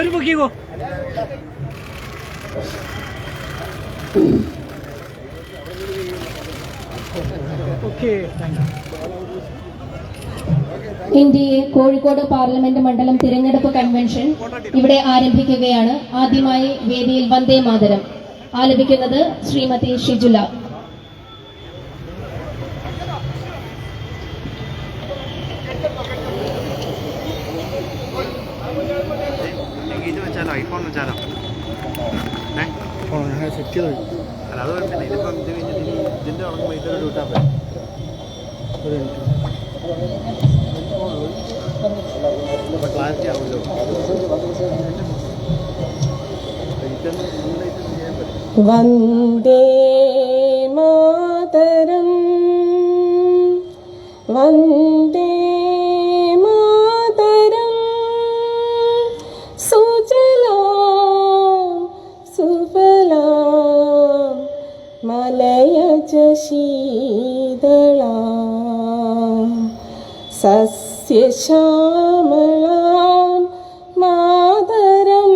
എല്ലാവരും പൊക്കിക്കോ ഇന്ത്യയെ കോഴിക്കോട് പാർലമെന്റ് മണ്ഡലം തിരഞ്ഞെടുപ്പ് കൺവെൻഷൻ ഇവിടെ ആരംഭിക്കുകയാണ്. ആദ്യമായി വേദിയിൽ വന്ദേ മാതരം. ആലപിക്കുന്നത് ശ്രീമതി ഷിജുല. വെച്ചാലോ? ഐഫോൺ വെച്ചാലോ? ഏ? സെറ്റ് ചെയ്ത്? അല്ല അത് കുഴപ്പമില്ല. ഇതിപ്പം ഇത് കഴിഞ്ഞിട്ട് ഇതിന്റെ ഉണങ്ങുമ്പോൾ ഇതൊരു വിട്ടാൽ മതി അപ്പോൾ ക്ലാരിറ്റി ആവുമല്ലോ. വന്ദേ മാതരം. വന്ദേ സസ്യശ്യാമളാം മാതരം.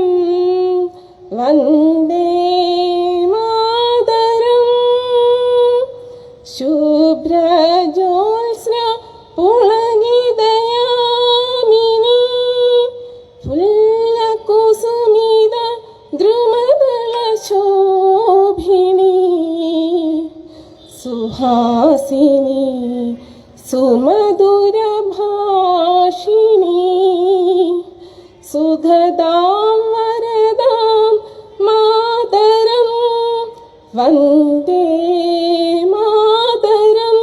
വന്ദേ മാതരം. ശുഭ്രജോത്സ്ന പുളകിതയാമിനി. ഫുല്ലകുസുമിത ദ്രുമദള ശോഭിനി സുഹാസിനി സുമധുര സുഖദാം വരദാം മാതരം. വന്ദേ മാതരം.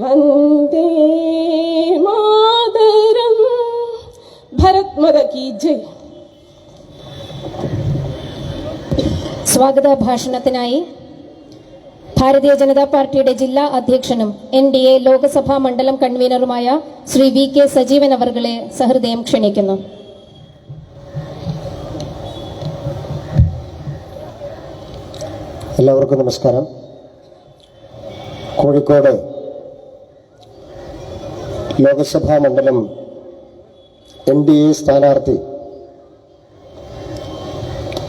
വന്ദേ മാതരം. ഭരത് മത ജയ്. സ്വാഗത ഭാഷണത്തിനായി ഭാരതീയ ജനതാ പാർട്ടിയുടെ ജില്ലാ അധ്യക്ഷനും എൻ ഡി എ ലോക്സഭാ മണ്ഡലം കൺവീനറുമായ ശ്രീ വി കെ സജീവൻ അവർകളെ സഹൃദയം ക്ഷണിക്കുന്നു. എല്ലാവർക്കും നമസ്കാരം. കോഴിക്കോട് ലോകസഭാ മണ്ഡലം എൻ ഡി എ സ്ഥാനാർത്ഥി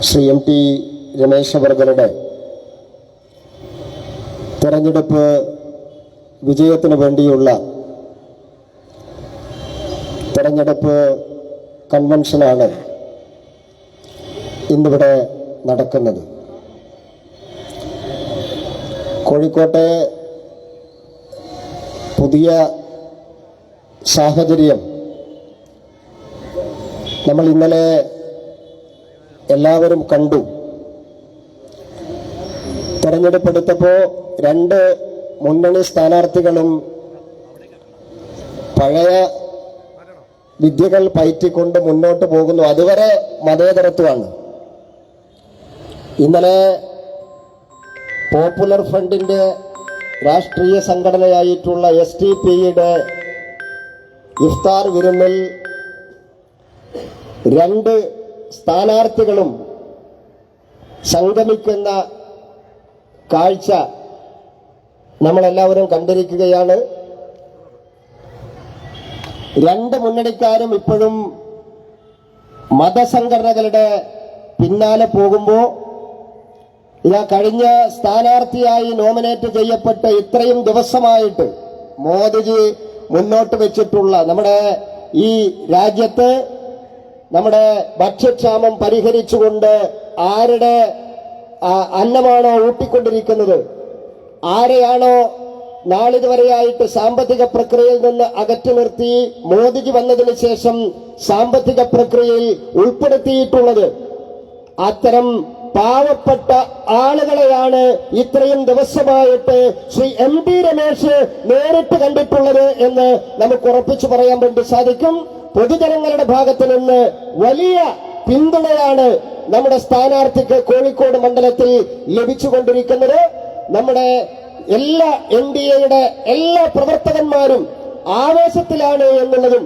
ശ്രീ എം ടി രമേശ് വർഗരുടെ തെരഞ്ഞെടുപ്പ് വിജയത്തിന് വേണ്ടിയുള്ള തെരഞ്ഞെടുപ്പ് കൺവെൻഷനാണ് ഇന്നിവിടെ നടക്കുന്നത്. കോഴിക്കോട്ടെ പുതിയ സാഹചര്യം. നമ്മൾ ഇന്നലെ എല്ലാവരും കണ്ടു. തെരഞ്ഞെടുപ്പെടുത്തപ്പോൾ രണ്ട് മുന്നണി സ്ഥാനാർത്ഥികളും പഴയ വിദ്യകൾ പയറ്റിക്കൊണ്ട് മുന്നോട്ട് പോകുന്നു. അതുവരെ മതേതരത്വമാണ്. ഇന്നലെ പോപ്പുലർ ഫ്രണ്ടിന്റെ രാഷ്ട്രീയ സംഘടനയായിട്ടുള്ള എസ് ടി പിയുടെ ഇഫ്താർ വിരുന്നിൽ രണ്ട് സ്ഥാനാർത്ഥികളും സംഗമിക്കുന്ന കാഴ്ച നമ്മളെല്ലാവരും കണ്ടിരിക്കുകയാണ്. രണ്ട് മുന്നണിക്കാരും ഇപ്പോഴും മതസംഘടനകളുടെ പിന്നാലെ പോകുമ്പോൾ ഇതാ കഴിഞ്ഞ സ്ഥാനാർത്ഥിയായി നോമിനേറ്റ് ചെയ്യപ്പെട്ട ഇത്രയും ദിവസമായിട്ട് മോദിജി മുന്നോട്ട് വെച്ചിട്ടുള്ള നമ്മുടെ ഈ രാജ്യത്ത് നമ്മുടെ ഭക്ഷ്യക്ഷാമം പരിഹരിച്ചുകൊണ്ട് ആരുടെ അന്നമാണോ ഊട്ടിക്കൊണ്ടിരിക്കുന്നത്? ആരെയാണോ നാളിതുവരെയായിട്ട് സാമ്പത്തിക പ്രക്രിയയിൽ നിന്ന് അകറ്റി നിർത്തി മോദിജി വന്നതിന് ശേഷം സാമ്പത്തിക പ്രക്രിയയിൽ ഉൾപ്പെടുത്തിയിട്ടുള്ളത്? അത്തരം പാവപ്പെട്ട ആളുകളെയാണ് ഇത്രയും ദിവസമായിട്ട് ശ്രീ എം ടി രമേശ് നേരിട്ട് കണ്ടിട്ടുള്ളത് എന്ന് നമുക്ക് ഉറപ്പിച്ചു പറയാൻ വേണ്ടി സാധിക്കും. പൊതുജനങ്ങളുടെ ഭാഗത്ത് നിന്ന് വലിയ പിന്തുണയാണ് നമ്മുടെ സ്ഥാനാർത്ഥിക്ക് കോഴിക്കോട് മണ്ഡലത്തിൽ ലഭിച്ചുകൊണ്ടിരിക്കുന്നത്. നമ്മുടെ എല്ലാ എൻ ഡി എയുടെ എല്ലാ പ്രവർത്തകന്മാരും ആവേശത്തിലാണ് എന്നുള്ളതും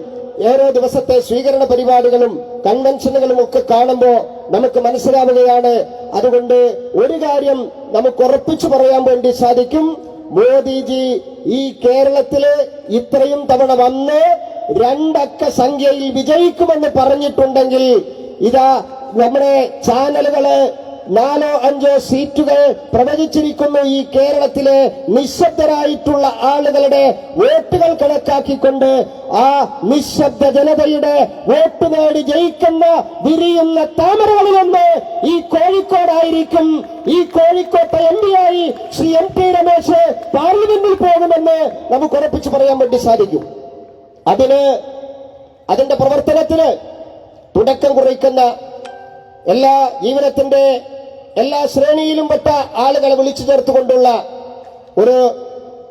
ഓരോ ദിവസത്തെ സ്വീകരണ പരിപാടികളും കൺവെൻഷനുകളും ഒക്കെ കാണുമ്പോൾ നമുക്ക് മനസ്സിലാവുകയാണ്. അതുകൊണ്ട് ഒരു കാര്യം നമുക്ക് ഉറപ്പിച്ചു പറയാൻ വേണ്ടി സാധിക്കും. മോദിജി ഈ കേരളത്തിൽ ഇത്രയും തവണ വന്ന് രണ്ടക്ക സംഖ്യയിൽ വിജയിക്കുമെന്ന് പറഞ്ഞിട്ടുണ്ടെങ്കിൽ ഇതാ നമ്മുടെ ചാനലുകൾ നാലോ അഞ്ചോ സീറ്റുകൾ പ്രവചിച്ചിരിക്കുന്നു ഈ കേരളത്തിലെ നിശബ്ദരായിട്ടുള്ള ആളുകളുടെ വോട്ടുകൾ കണക്കാക്കിക്കൊണ്ട് ആ നിശബ്ദ ജനതയുടെ വോട്ട് നേടി ജയിക്കുന്ന വിരിയുന്ന താമരകളിലൊന്ന് ഈ കോഴിക്കോടായിരിക്കും ഈ കോഴിക്കോട്ടെ എം ആയി ശ്രീ എം പി രമേശ് പാർലമെന്റിൽ പോകുമെന്ന് നമുക്ക് ഉറപ്പിച്ചു പറയാൻ വേണ്ടി സാധിക്കും. അതിന് അതിന്റെ പ്രവർത്തനത്തിന് തുടക്കം കുറിക്കുന്ന എല്ലാ ജീവിതത്തിന്റെ എല്ലാ ശ്രേണിയിലും പെട്ട ആളുകളെ വിളിച്ചു ചേർത്തുകൊണ്ടുള്ള ഒരു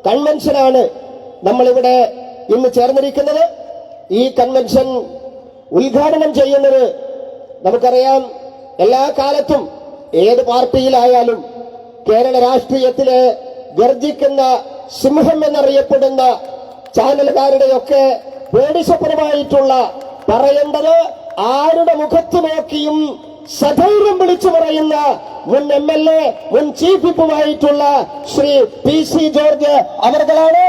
കൺവെൻഷനാണ് നമ്മളിവിടെ ഇന്ന് ചേർന്നിരിക്കുന്നത്. ഈ കൺവെൻഷൻ ഉദ്ഘാടനം ചെയ്യുന്നത് നമുക്കറിയാം എല്ലാ കാലത്തും ഏത് പാർട്ടിയിലായാലും കേരള രാഷ്ട്രീയത്തിലെ ഗർജിക്കുന്ന സിംഹം എന്നറിയപ്പെടുന്ന ചാനലുകാരുടെയൊക്കെ പേടിസ്വപ്നമായിട്ടുള്ള പറയേണ്ടത് ആരുടെ മുഖത്ത് നോക്കിയും സധൈര്യം വിളിച്ചു പറയുന്ന മുൻ എം എൽ എ മുൻ ചീഫ് വിപ്പുമായിട്ടുള്ള ശ്രീ പി സി ജോർജ് അവർകളാണ്.